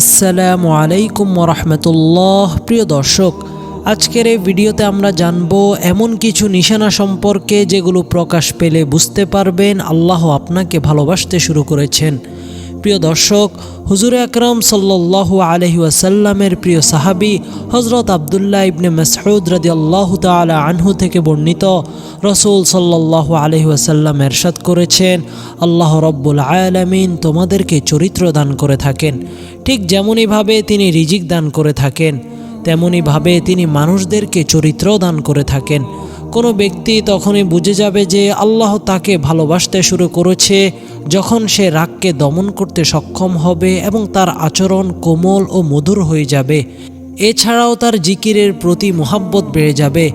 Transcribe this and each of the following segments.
আসসালামু আলাইকুম রহমতুল্লাহ প্রিয় দর্শক, আজকের এই ভিডিওতে আমরা জানব এমন কিছু নিশানা সম্পর্কে যেগুলো প্রকাশ পেলে বুঝতে পারবেন, আল্লাহ আপনাকে ভালোবাসতে শুরু করেছেন। প্রিয় দর্শক, হুজুর আকরম সাল্লাল্লাহু আলহি ওয়াসাল্লামের প্রিয় সাহাবি হজরত আবদুল্লাহ ইবনে মাসউদ রাদি আল্লাহ তালা আনহু থেকে বর্ণিত রসুল সাল্লাল্লাহু আলহি ওয়াসাল্লাম এরশাদ করেছেন, আল্লাহ রব্বুল আয়ালামিন তোমাদেরকে চরিত্র দান করে থাকেন। ঠিক যেমনইভাবে তিনি রিজিক দান করে থাকেন তেমনইভাবে তিনি মানুষদেরকে চরিত্র দান করে থাকেন। কোনো ব্যক্তি তখনই বুঝে যাবে যে আল্লাহ তাকে ভালোবাসতে শুরু করেছে যখন সে রাগকে দমন করতে সক্ষম হবে এবং তার আচরণ কোমল ও মধুর হয়ে যাবে। এছাড়াও তার জিকিরের প্রতি মোহাব্বত বেড়ে যাবে।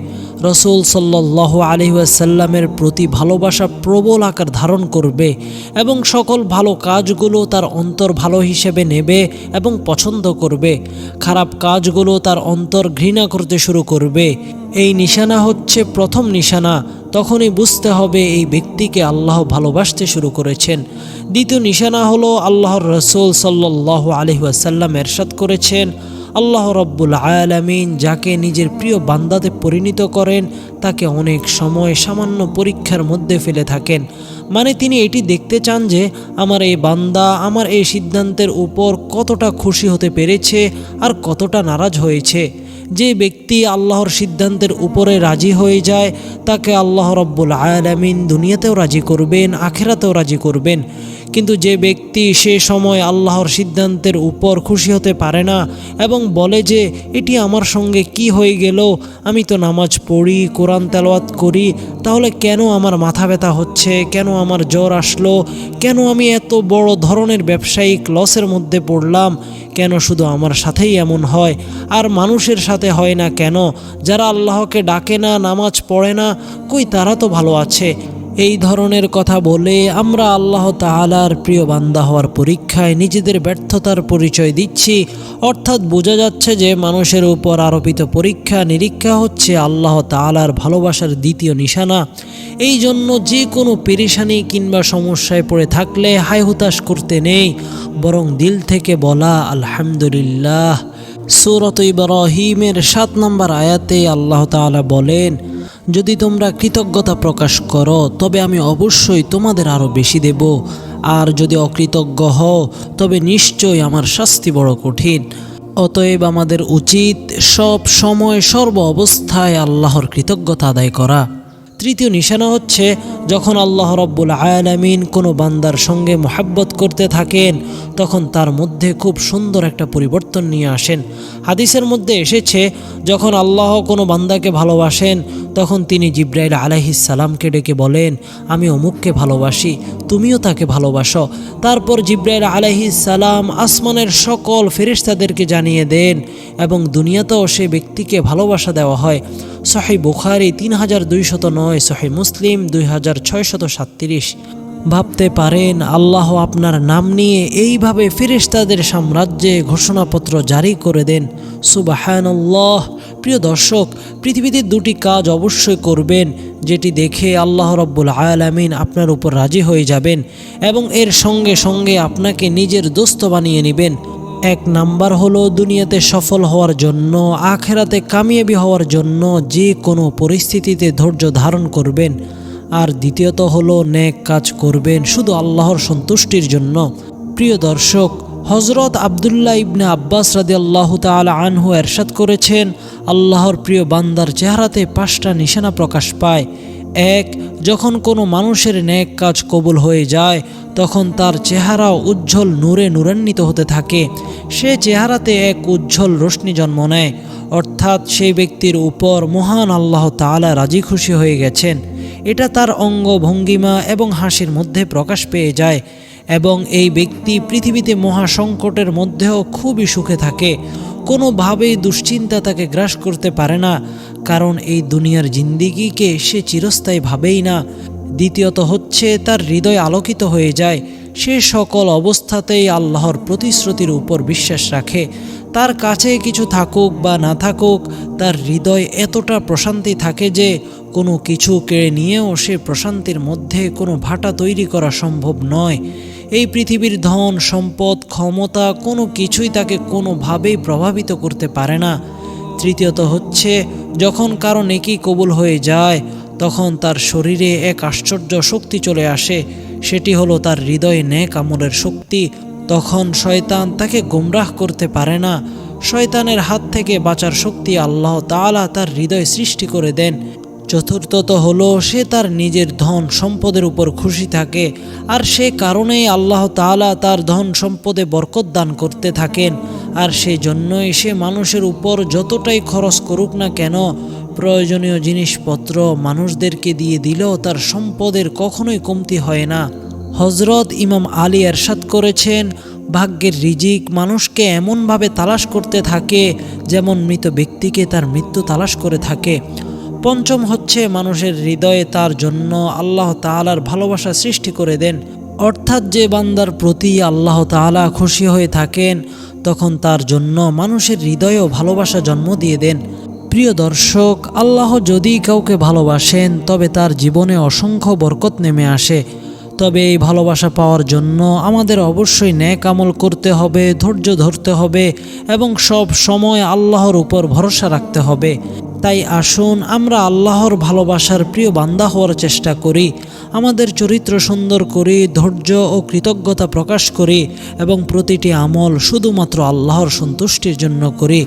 রসুল সাল্লাহ আলহিউসাল্লামের প্রতি ভালোবাসা প্রবল আকার ধারণ করবে এবং সকল ভালো কাজগুলো তার অন্তর ভালো হিসেবে নেবে এবং পছন্দ করবে। খারাপ কাজগুলো তার অন্তর ঘৃণা করতে শুরু করবে। এই নিশানা হচ্ছে প্রথম নিশানা। তখনই বুঝতে হবে এই ব্যক্তিকে আল্লাহ ভালোবাসতে শুরু করেছেন। দ্বিতীয় নিশানা হলো আল্লাহর রসুল সাল্লাহ আলহিউসাল্লাম এরশাদ করেছেন। আল্লাহ রব্বুল আয়ালামিন যাকে নিজের প্রিয় বান্দাতে পরিণত করেন, তাকে অনেক সময় সামান্য পরীক্ষার মধ্যে ফেলে থাকেন। মানে তিনি এটি দেখতে চান যে, আমার এই বান্দা, আমার এই সিদ্ধান্তের উপর কতটা খুশি হতে পেরেছে আর কতটা নারাজ হয়েছে। যে ব্যক্তি আল্লাহর সিদ্ধান্তের উপরে রাজি হয়ে যায়, তাকে আল্লাহ রব্বুল আয়ালামিন দুনিয়াতেও রাজি করবেন, আখেরাতেও রাজি করবেন। কিন্তু যে ব্যক্তি সে সময় আল্লাহর সিদ্ধান্তের উপর খুশি হতে পারে না এবং বলে যে, এটি আমার সঙ্গে কি হয়ে গেল? আমি তো নামাজ পড়ি, কোরআন তেলাওয়াত করি, তাহলে কেন আমার মাথা ব্যথা হচ্ছে? কেন আমার জ্বর আসলো? কেন আমি এত বড় ধরনের ব্যবসায়িক লসের মধ্যে পড়লাম? কেন শুধু আমার সাথেই এমন হয়? আর মানুষের সাথে হয় না কেন? যারা আল্লাহকে ডাকে না, নামাজ পড়ে না, কই তারা তো ভালো আছে? এই ধরনের কথা বলে আমরা আল্লাহ তালার প্রিয় বান্দা হওয়ার পরীক্ষায় নিজেদের ব্যর্থতার পরিচয় দিচ্ছি। অর্থাৎ বোঝা যাচ্ছে যে মানুষের উপর আরোপিত পরীক্ষা নিরীক্ষা হচ্ছে আল্লাহ তালার ভালোবাসার দ্বিতীয় নিশানা। এই জন্য যে কোনো পেরেশানি কিংবা সমস্যায় পড়ে থাকলে হাই হুতাশ করতে নেই। বরং দিল থেকে বলা, আলহামদুলিল্লাহ। সুরত ইব্রাহিমের সাত নম্বর আয়াতে আল্লাহ তাআলা বলেন, যদি তোমরা কৃতজ্ঞতা প্রকাশ করো, তবে আমি অবশ্যই তোমাদের আরও বেশি দেব। আর যদি অকৃতজ্ঞ হও, তবে নিশ্চয়ই আমার শাস্তি বড় কঠিন। অতএব আমাদের উচিত সব সময় সর্ব অবস্থায় আল্লাহর কৃতজ্ঞতা আদায় করা। তৃতীয় নিশানা হচ্ছে যখন আল্লাহ রব্বুল আয়ালামিন কোনো বান্দার সঙ্গে মোহাব্বত করতে থাকেন, তখন তার মধ্যে খুব সুন্দর একটা পরিবর্তন নিয়ে আসেন। হাদিসের মধ্যে এসেছে, যখন আল্লাহ কোনো বান্দাকে ভালোবাসেন, তখন তিনি জিব্রাইল সালামকে ডেকে বলেন, আমি অমুককে ভালোবাসি, তুমিও তাকে ভালোবাসো। তারপর জিব্রাইল সালাম আসমানের সকল ফেরিস্তাদেরকে জানিয়ে দেন এবং দুনিয়াতেও সে ব্যক্তিকে ভালোবাসা দেওয়া হয়। সহি বুখারি তিন হাজার দুইশত নয়, সহি মুসলিম দুই হাজার ছয়শত সাতত্রিশ। ভাবতে পারেন, আল্লাহ আপনার নাম নিয়ে এইভাবে ফেরেশতাদের সাম্রাজ্যে ঘোষণাপত্র জারি করে দেন। সুবাহানল্লাহ। প্রিয় দর্শক, পৃথিবীতে দুটি কাজ অবশ্যই করবেন, যেটি দেখে আল্লাহ রব্বুল আয়ালামিন আপনার উপর রাজি হয়ে যাবেন এবং এর সঙ্গে সঙ্গে আপনাকে নিজের দোস্ত বানিয়ে নেবেন। এক নাম্বার হলো দুনিয়াতে সফল হওয়ার জন্য, আখেরাতে কামিয়াবি হওয়ার জন্য যে কোনো পরিস্থিতিতে ধৈর্য ধারণ করবেন। আর দ্বিতীয়ত হলো ন্যাক কাজ করবেন, শুধু আল্লাহর সন্তুষ্টির জন্য। প্রিয় দর্শক হজরত আবদুল্লাহ ইবনে আব্বাস রাদি আল্লাহ তালা আনহু এরশাদ করেছেন, আল্লাহর প্রিয় বান্দার চেহারাতে পাঁচটা নিশানা প্রকাশ পায়। এক, যখন কোনো মানুষের ন্যাক কাজ কবুল হয়ে যায়, তখন তার চেহারাও উজ্জ্বল নূরে নূরান্বিত হতে থাকে। সে চেহারাতে এক উজ্জ্বল রশ্মি জন্ম নেয়। অর্থাৎ সেই ব্যক্তির উপর মহান আল্লাহ তালা রাজি খুশি হয়ে গেছেন। এটা তার অঙ্গ ভঙ্গিমা এবং হাসির মধ্যে প্রকাশ পেয়ে যায় এবং এই ব্যক্তি পৃথিবীতে মহা সংকটের মধ্যেও খুবই সুখে থাকে। কোনোভাবেই দুশ্চিন্তা তাকে গ্রাস করতে পারে না, কারণ এই দুনিয়ার জিন্দিগিকে সে চিরস্থায়ী ভাবেই না। দ্বিতীয়ত হচ্ছে, তার হৃদয় আলোকিত হয়ে যায়। সে সকল অবস্থাতেই আল্লাহর প্রতিশ্রুতির উপর বিশ্বাস রাখে। তার কাছে কিছু থাকুক বা না থাকুক, তার হৃদয় এতটা প্রশান্তি থাকে যে, কোনো কিছু কেড়ে নিয়েও সে প্রশান্তির মধ্যে কোনো ভাটা তৈরি করা সম্ভব নয়। এই পৃথিবীর ধন, সম্পদ, ক্ষমতা কোনো কিছুই তাকে কোনোভাবেই প্রভাবিত করতে পারে না। তৃতীয়ত হচ্ছে, যখন কারও নেকি কবুল হয়ে যায়, তখন তার শরীরে এক আশ্চর্য শক্তি চলে আসে। সেটি হলো তার হৃদয়ে নেক আমলের শক্তি। তখন শয়তান তাকে গুমরাহ করতে পারে না। শয়তানের হাত থেকে বাঁচার শক্তি আল্লাহ তাআলা তার হৃদয় সৃষ্টি করে দেন। চতুর্থত হলো সে তার নিজের ধন সম্পদের উপর খুশি থাকে, আর সে কারণেই আল্লাহ তাআলা তার ধন সম্পদে বরকত দান করতে থাকেন। আর সেই জন্যই সে মানুষের উপর যতটাই খরচ করুক না কেন, প্রয়োজনীয় জিনিসপত্র মানুষদেরকে দিয়ে দিলেও তার সম্পদের কখনোই কমতি হয় না। হজরত ইমাম আলী এরশাদ করেছেন, ভাগ্যের রিজিক মানুষকে এমনভাবে তালাশ করতে থাকে, যেমন মৃত ব্যক্তিকে তার মৃত্যু তালাশ করে থাকে। পঞ্চম হচ্ছে মানুষের হৃদয়ে তার জন্য আল্লাহ তাআলার ভালোবাসা সৃষ্টি করে দেন। অর্থাৎ যে বান্দার প্রতি আল্লাহ তাআলা খুশি হয়ে থাকেন, তখন তার জন্য মানুষের হৃদয়েও ভালোবাসা জন্ম দিয়ে দেন। প্রিয় দর্শক, আল্লাহ যদি কাউকে ভালোবাসেন, তবে তার জীবনে অসংখ্য বরকত নেমে আসে। তবে এই ভালোবাসা পাওয়ার জন্য আমাদের অবশ্যই ন্যাক আমল করতে হবে, ধৈর্য ধরতে হবে এবং সব সময় আল্লাহর উপর ভরসা রাখতে হবে। তাই আসুন, আমরা আল্লাহর ভালোবাসার প্রিয় বান্দা হওয়ার চেষ্টা করি, আমাদের চরিত্র সুন্দর করি, ধৈর্য ও কৃতজ্ঞতা প্রকাশ করি এবং প্রতিটি আমল শুধুমাত্র আল্লাহর সন্তুষ্টির জন্য করি।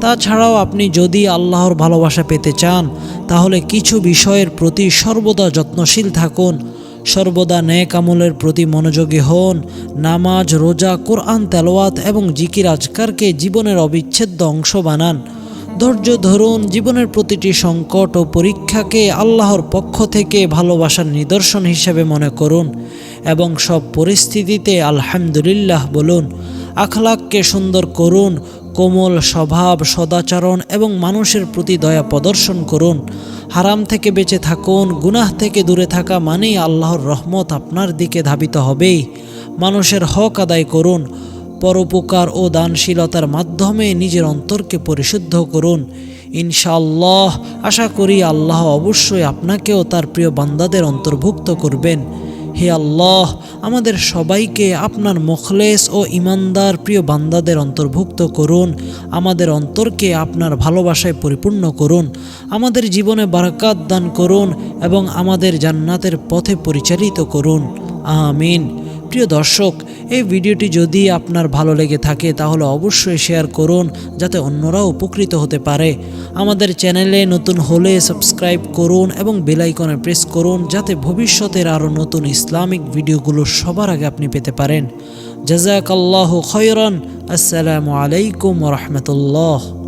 তাছাড়াও আপনি যদি আল্লাহর ভালোবাসা পেতে চান, তাহলে কিছু বিষয়ের প্রতি সর্বদা যত্নশীল থাকুন, সর্বদা ন্যাক আমলের প্রতি মনোযোগী হন, নামাজ, রোজা, কোরআন, তেলাওয়াত এবং জিকির আজকারকে জীবনের অবিচ্ছেদ্য অংশ বানান। ধৈর্য ধরুন জীবনের প্রতিটি সংকট ও পরীক্ষাকে আল্লাহর পক্ষ থেকে ভালোবাসার নিদর্শন হিসেবে মনে করুন এবং সব পরিস্থিতিতে আলহামদুলিল্লাহ বলুন, আখলাককে সুন্দর করুন, কোমল স্বভাব, সদাচরণ এবং মানুষের প্রতি দয়া প্রদর্শন করুন। হারাম থেকে বেঁচে থাকুন, গুনাহ থেকে দূরে থাকা মানেই আল্লাহর রহমত আপনার দিকে ধাবিত হবেই। মানুষের হক আদায় করুন পরোপকার ও দানশীলতার মাধ্যমে নিজের অন্তরকে পরিশুদ্ধ করুন। ইনশাআল্লাহ, আশা করি আল্লাহ অবশ্যই আপনাকেও তার প্রিয় বান্দাদের অন্তর্ভুক্ত করবেন। হে আল্লাহ, আমাদের সবাইকে আপনার মুখলেস ও ইমানদার প্রিয় বান্দাদের অন্তর্ভুক্ত করুন। আমাদের অন্তরকে আপনার ভালোবাসায় পরিপূর্ণ করুন। আমাদের জীবনে বারাকাত দান করুন এবং আমাদের জান্নাতের পথে পরিচালিত করুন। আমিন। প্রিয় দর্শক, এই ভিডিওটি যদি আপনার ভালো লেগে থাকে, তাহলে অবশ্যই শেয়ার করুন, যাতে অন্যরাও উপকৃত হতে পারে। আমাদের চ্যানেলে নতুন হলে সাবস্ক্রাইব করুন এবং বেলাইকনে প্রেস করুন, যাতে ভবিষ্যতের আরও নতুন ইসলামিক ভিডিওগুলো সবার আগে আপনি পেতে পারেন। জাজাক আল্লাহ খয়রন। আসসালামু আলাইকুম রহমতুল্লাহ।